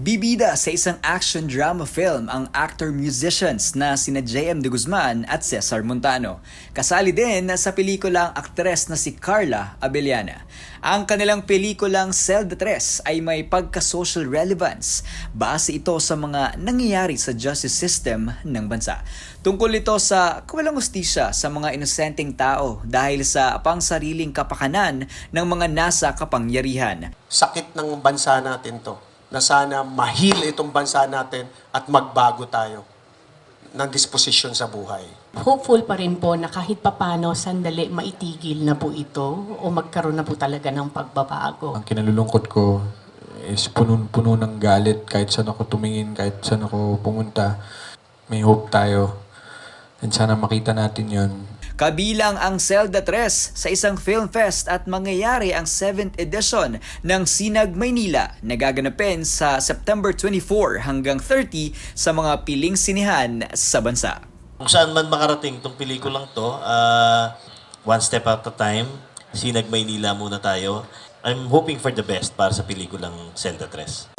Bibida sa isang action drama film ang actor-musicians na sina J.M. De Guzman at Cesar Montano. Kasali din sa pelikula ang aktres na si Carla Abellana. Ang kanilang pelikulang Celda 3 ay may pagka-social relevance base ito sa mga nangyayari sa justice system ng bansa. Tungkol ito sa kawalang ustisya sa mga inosenteng tao dahil sa pangsariling kapakanan ng mga nasa kapangyarihan. sakit ng bansa natin to na sana mahil itong bansa natin at magbago tayo ng disposisyon sa buhay. Hopeful pa rin po na kahit papano sandali maitigil na po ito o magkaroon na po talaga ng pagbabago. Ang kinalulungkot ko is punong-puno ng galit kahit saan ako tumingin, kahit saan ako pumunta. May hope tayo. And sana makita natin yon Kabilang ang Zelda 3 sa isang film fest at mangyayari ang 7th edition ng Sinag Maynila na gaganapin sa September 24 hanggang 30 sa mga piling sinihan sa bansa. Kung saan man makarating itong pelikulang to, ah, one step at a time, sinag Maynila muna tayo. I'm hoping for the best para sa pelikulang Zelda 3.